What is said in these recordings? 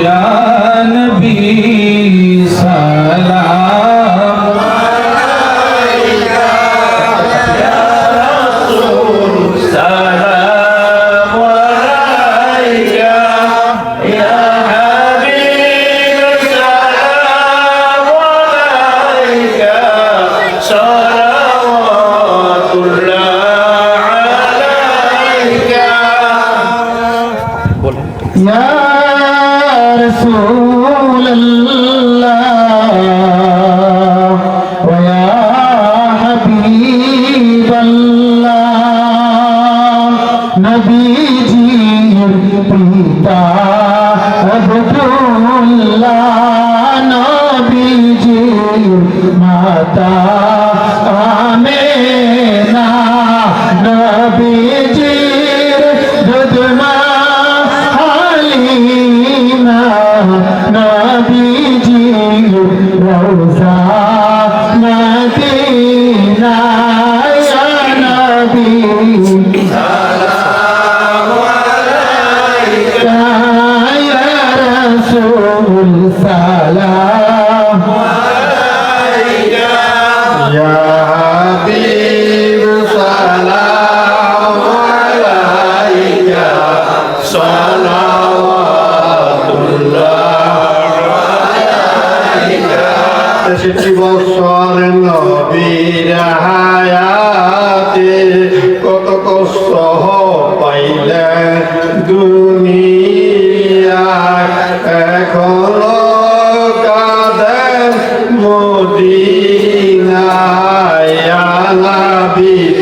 ya দাতা নবীর হায়াতে কত কষ্ট পাইলে দুনিয়া এখনও কাঁদেন মদিনায় নবীর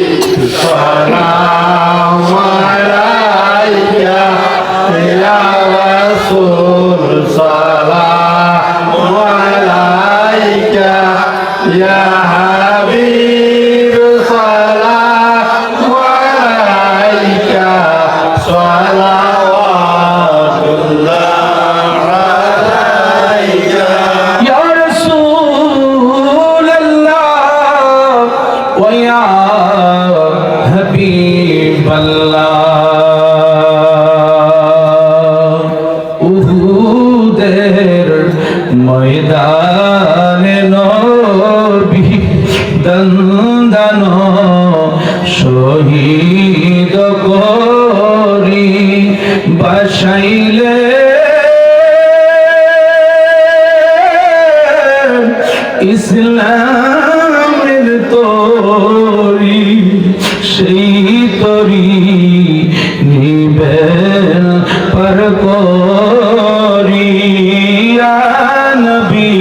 হাবিব উহুদের ময়দানে নবী দন্দান শহীদ করি বাসাইলে। ইসলাম সেই তরি নিবেল পর করিয়া নবী।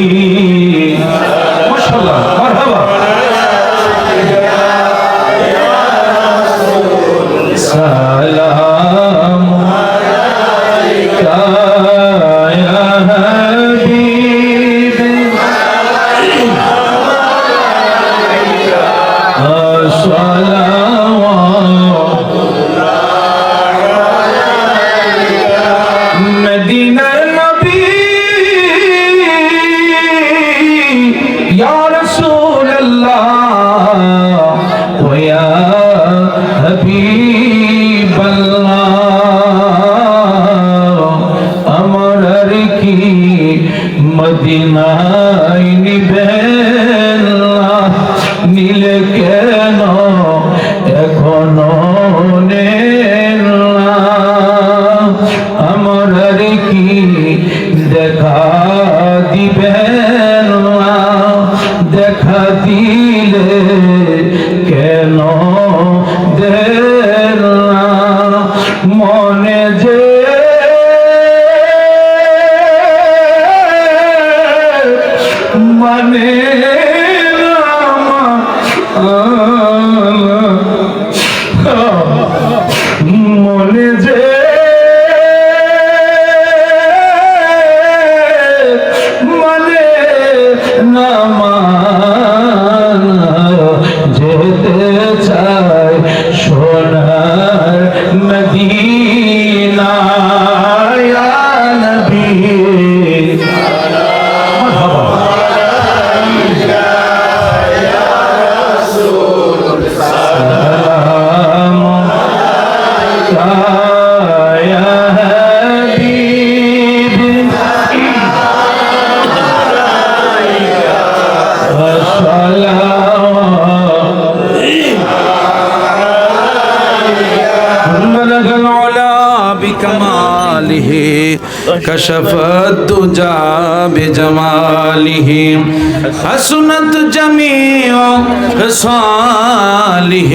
সালাম আলাইকা। بلغ العلا بكماله كشف الدجى بجماله حسنت جميع خصاله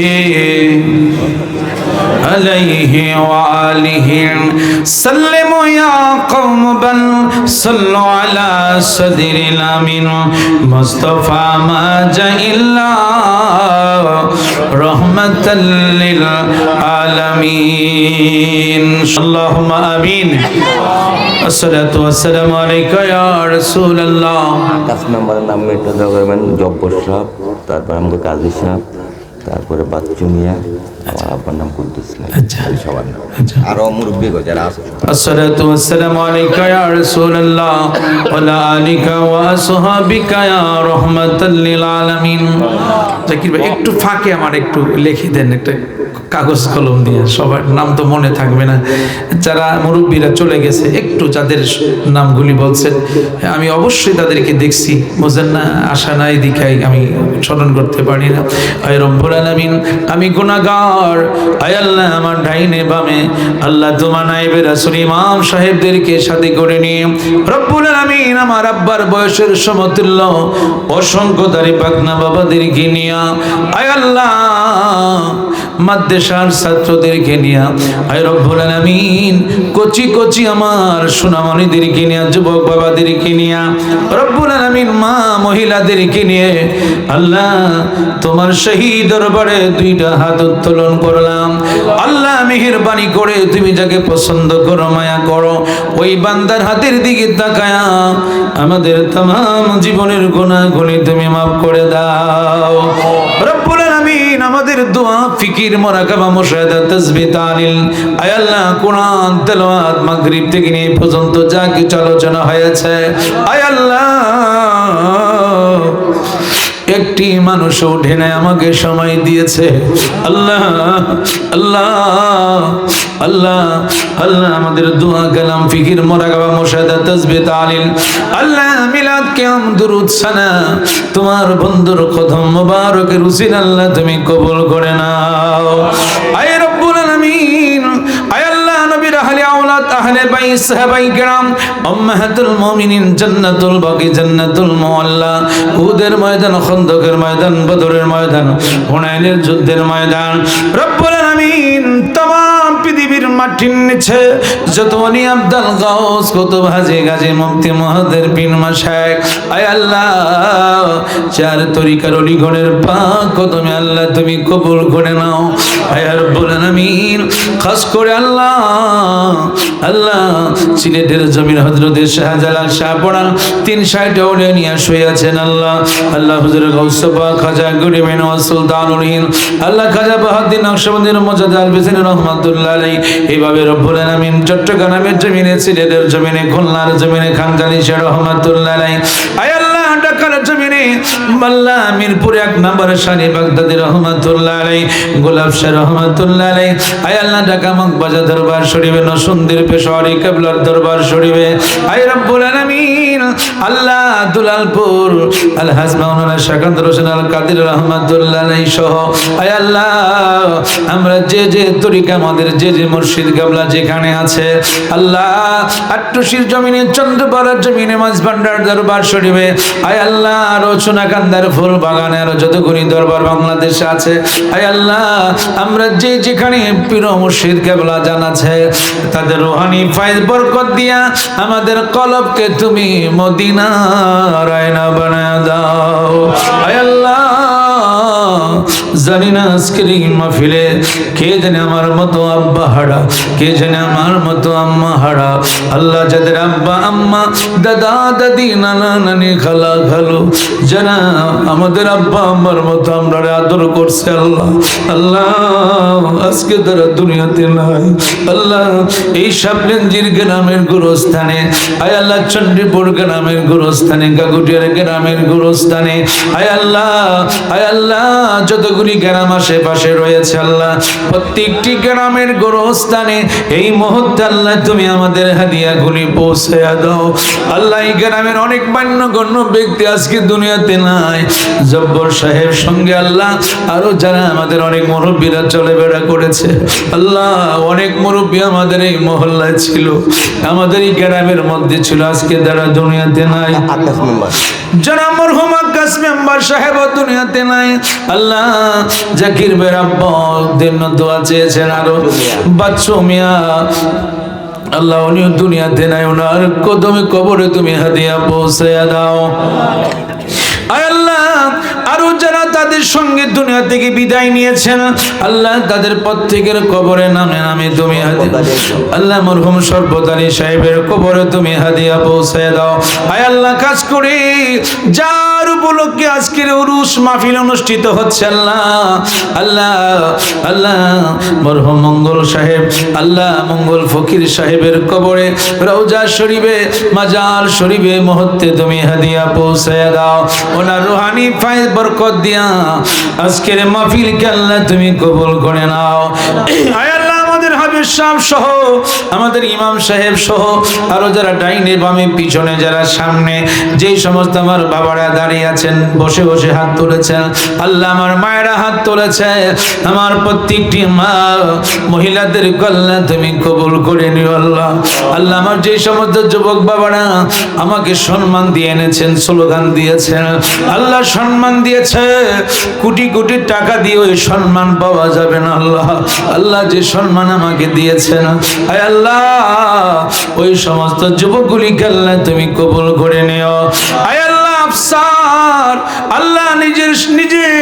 عليه وآله سلموا يا قوم بل صلوا على صدر الأمين مصطفى ما جاء إلا رحمة للعالمين اللهم آمين الصلاة والسلام عليك يا رسول الله কাস্ট মেম্বারের নাম মেট্রো দেওয়া করবেন জব্বর সাহেব তারপর আমাকে কাজী সাহেব তারপরে বাচ্চু মিয়া আমার আচ্ছা। আচ্ছা। আচ্ছা। যারা একটু ফাঁকে আমার একটু দেন কাগজ কলম দিয়ে। সবার নাম তো মনে থাকবে না। যারা মুরব্বীরা চলে গেছে একটু যাদের নামগুলি বলছেন আমি অবশ্যই তাদেরকে দেখছি। বোঝেন না আশা নাই দিকাই আমি স্মরণ করতে পারি না। আমি গুনাহগার। আয় আল্লাহ আমার ডাইনে বামে। আল্লাহ তোমার নাইবে রাসূল ইমাম সাহেবদেরকে সাথে করে নিয়ে, রব্বুল আলামিন, আমার আব্বার বয়সের সমতুল্য অসংখ্য দাড়ি পাকনা বাবাদেরকে নিয়ে, আয় আল্লাহ মাদ্রাসার ছাত্রদেরকে নিয়ে আয় রব্বুল আলামিন, কচি কচি আমার সোনামণিদেরকে নিয়ে, যুবক বাবাদেরকে নিয়ে, রব্বুল আলামিন মা মহিলাদেরকে নিয়ে, আল্লাহ তোমার সেই দরবারে দুইটা হাত উত্তোলন করলাম। আল্লাহ মেহেরবানি করে তুমি যাকে পছন্দ করো, মায়া করো, ওই বান্দার হাতের দিকে তাকায়া আমাদের তাম, জীবনের গুণাগুলি তুমি মাফ করে দাও। রব্বুল আলামিন আমাদের দোয়া, ফিকির মোরাকাবা মুশাহাদা তাসবিহ তালিল আয় আল্লাহ কোরআন, তেলাওয়াত, মাগরিব থেকে নিয়ে পর্যন্ত যা কিছু আলোচনা হয়েছে। আয় আল্লাহ একটি মানুষ উঠে নাই, আমাকে সময় দিয়েছে। আল্লাহ আল্লাহ আল্লাহ আল্লাহ, আমাদের দোয়া কালাম, ফিকির মোরাকাবা মোশাদা তসবে আল্লাহ, মিলাদ কেম দুরুদ, সানা। তোমার বন্ধুর কদম মোবারকের উসিল আল্লাহ তুমি কবুল করে নাও। আহলে আওলাদ আহলে বাইত সাহাবাই کرام উম্মাহাতুল মুমিনিন জান্নাতুল বাকি জান্নাতুল মুআল্লা উহুদের ময়দান খন্দকের ময়দান বদরের ময়দান হুনাইনের যুদ্ধের ময়দান রব্বুল আলামিন तमाम পৃথিবীর মাটির নিচে যত অলি আব্দাল গাউস কত ভাজে গাজে মুফতি মহাদের পীর মাশায়েখ আয় আল্লাহ চার তরিকার অলিগণের পাক কদমে আল্লাহ তুমি কবুল করে নাও আয় খাস করে আল্লাহ আল্লাহ, সিলেটের জমির হজরতের শাহজালাল তিন নিয়ে শুয়ে আছেন আল্লাহ। আল্লাহ গৌসফা খাজা সুলতানুল হিন্দ আল্লাহ খাজা বাহাদ্দিন নকশবন্দির এইভাবে রব্বুল আলামিন চট্টগ্রামের জমিনে, সিলেটের জমিনে, খুলনার জমিনে খানকানি শাহ রহমাতুল্লাহ আলাই মাল্লা মিরপুর এক নম্বর সানি বাগদাদি রহমাতুল্লাহ আলাই গোলাপ শাহ রহমাতুল্লাহ আলাই আয় আল্লাহ ঢাকা মগবাজা দরবার শরীফে, নসুন্দির পেশোয়ারি কেবলার দরবার শরীফে। আয় রব্বুল আল্লাহ দুলালপুর আল হাসমাউনা শাকান্ত হোসেন আল কাদির রহমাতুল্লাহ সহ আয় আল্লাহ, আমরা যে যে তরিকা আমাদের, যে যে মুর্শিদ গাবলা যেখানে আছে, আল্লাহ আট্টুশির জমিনে, চন্দ্রপাড়ার জমিনে মাছ ভান্ডার দরবার শরীফে, আয় আল্লাহ, আরও সোনাকান্দার ফুল বাগানে, আরও যতগুলি দরবার বাংলাদেশে আছে, আয় আল্লাহ, আমরা যে যেখানে পীর মুর্শিদ কেবলা জানাছে তাদের রোহানি ফাইজ বরকত দিয়া আমাদের কলবকে তুমি মদিনা রায়না বানায় দাও। আয় জানি না আজকের এই মাহফিলে কে জানে আমার মতো আব্বা হারা কে জানে আমার মতো আম্মা হারা আল্লাহ যাদের আব্বা, আম্মা, দাদা, দাদি, নানা, নানি, খালা, খালু, জানা, আমাদের আব্বা, আম্মার মতো আমরা আদর করছে আল্লাহ। আল্লাহ, আজকে তারা দুনিয়াতে নাই। আল্লাহ, এই সাবলেঞ্জির গ্রামের গুরুস্থানে, আয় আল্লাহ, চণ্ডীপুর গ্রামের গুরুস্থানে, গাগুটিয়ার গ্রামের গুরুস্থানে, আয় আল্লাহ আয় আল্লাহ যতগুলি গ্রাম আশেপাশে রয়েছে আল্লাহ, প্রত্যেকটি গ্রামের গোরস্থানে এই মুহূর্তে আল্লাহ তুমি আমাদের হাদিয়াগুলি পৌঁছে দাও। আল্লাহ এই গ্রামের অনেক মান্যগণ্য ব্যক্তি আজকে দুনিয়াতে নাই। জব্বর সাহেব সঙ্গে আল্লাহ আরও যারা আমাদের অনেক মুরব্বীরা চলে বেড়া করেছে, আল্লাহ অনেক মুরব্বী আমাদের এই মহল্লায় ছিল। আমাদের এই গ্রামের মধ্যে ছিল, আজকে যারা দুনিয়াতে নাই। যারা মরহুম আকাশ মেম্বার সাহেব দুনিয়াতে নাই। আল্লাহ জাকির বেরাব্বর দিন দোয়া আরও। বাচ্চু মিয়া, আল্লাহ উনিও দুনিয়াতে নাই, ওনার কদমে কবরে তুমি হাদিয়া পৌঁছে দাও। আয় আল্লাহ আরও যারা তাদের সঙ্গে দুনিয়া থেকে বিদায় নিয়েছেন আল্লাহ তাদের প্রত্যেকের কবরে নামে নামে তুমি আল্লাহ মরহুম সর্বদারি সাহেবের কবরে তুমি হাদিয়া পৌঁছে দাও। আয় আল্লাহ কাজ করে। যার উপলক্ষে আজকের উরুস মাহফিল অনুষ্ঠিত হচ্ছে আল্লাহ। আল্লাহ আল্লাহ মরহুম মঙ্গল সাহেব আল্লাহ মঙ্গল ফকির সাহেবের কবরে রওজা শরীফে মাজার শরীফে মুহূর্তে তুমি হাদিয়া পৌঁছে দাও। ওনার রুহানি ফাইজ বরকত দিয়া। আজকের মাহফিলকে আল্লাহ তুমি কবুল করে নাও। আয় আমাদের সাহেব সহ, আমাদের ইমাম সাহেব সহ, আরও যারা ডাইনে বামে, পিছনে যারা সামনে, যেই সমস্ত আমার বাবারা দাঁড়িয়ে আছেন, বসে বসে হাত তুলেছেন, আল্লাহ আমার মায়েরা হাত তুলেছে, আমার প্রত্যেকটি মা, মহিলাদের কল্যাণ তুমি কবুল করে নিও আল্লাহ। আল্লাহ আমার যে সমস্ত যুবক বাবারা আমাকে সম্মান দিয়ে এনেছেন, স্লোগান দিয়েছেন, আল্লাহ সম্মান দিয়েছে, কোটি কোটি টাকা দিয়ে ওই সম্মান পাওয়া যাবে না আল্লাহ। আল্লাহ যে সম্মান আমাকে দিয়েছেন ওই সমস্ত যুবকগুলিকে আল্লাহ তুমি কবুল করে নিও। আফসার, আল্লাহ নিজের নিজের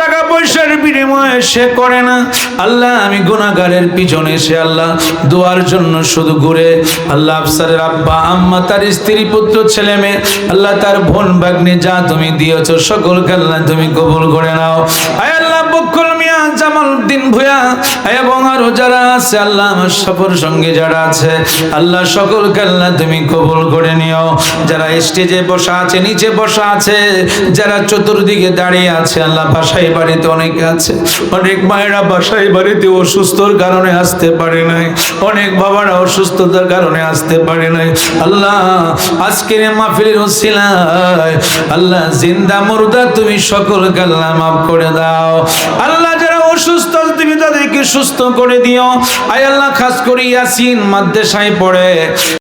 টাকা পয়সার বিনিময়ে সে করে না। আল্লাহ, আমি গুনাহগারের পিছনে সে আল্লাহ দোয়ার জন্য শুধু ঘুরে। আল্লাহ, আফসারের আব্বা, আম্মা, তার স্ত্রী, পুত্র, ছেলে, মেয়ে, আল্লাহ, তার বোন বাগ্নে যা তুমি দিয়েছ, সকলকে আল্লাহ তুমি কবুল করে নাও। আয় উদ্দিন ভুয়া। এবং আরও যারা আছে, আল্লাহ আমার সফর সঙ্গে যারা আছে, আল্লাহ সকলকে আল্লাহ তুমি কবুল করে নিও। যারা স্টেজে বসা আছে, নিচে বসা আছে, যারা চতুর্দিকে দাঁড়িয়ে আছে, আল্লাহ বাসায় বাড়িতে অনেকে আছে। অনেক মায়েরা বাসায় বাড়িতে অসুস্থর কারণে আসতে পারে নাই। অনেক বাবারা অসুস্থতার কারণে আসতে পারে নাই। আল্লাহ, আজকের মাহফিলের ওসিলায় আল্লাহ জিন্দা মুর্দা তুমি সকল আল্লাহ মাফ করে দাও। আল্লাহ যারা অসুস্থ তাদেরকে সুস্থ করে দিও। আয় আল্লাহ খাস করে ইয়াসিন মাদ্রাসায় পড়ে।